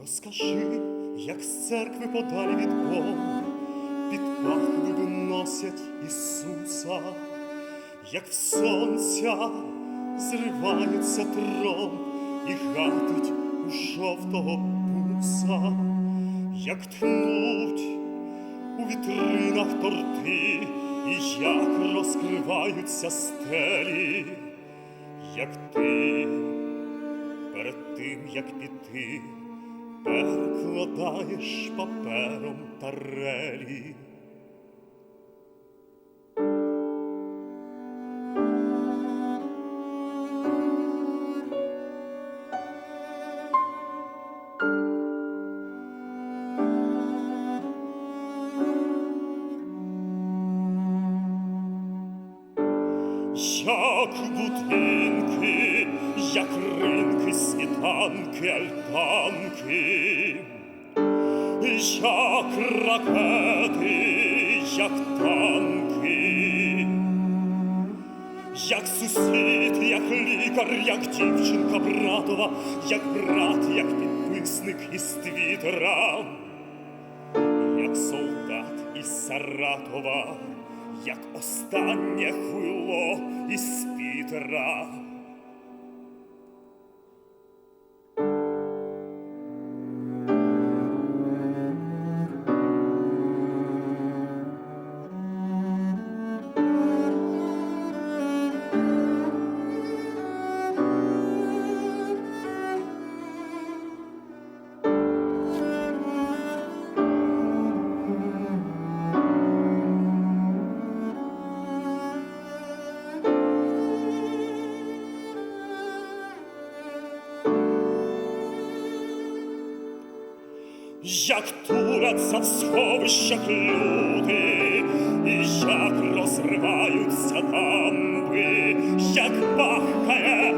Розкажи, як з церкви подалі від Бога. Під пахви виносять Ісуса, як в сонця зривається трон і гатить у жовтого буса, як тхнуть у вітринах торти, і як розкриваються стелі, як ти перед тим, як піти, перекладаєш папером тарелі. Як будинки, як ринки, світанки, альтанки, як ракети, як танки, як сусід, як лікар, як дівчинка братова, як брат, як підписник із твіттера як солдат із Саратова, як останнє хуйло із Пітера. Як туряться в сховищах люди, і як розриваються дамби, як бахкає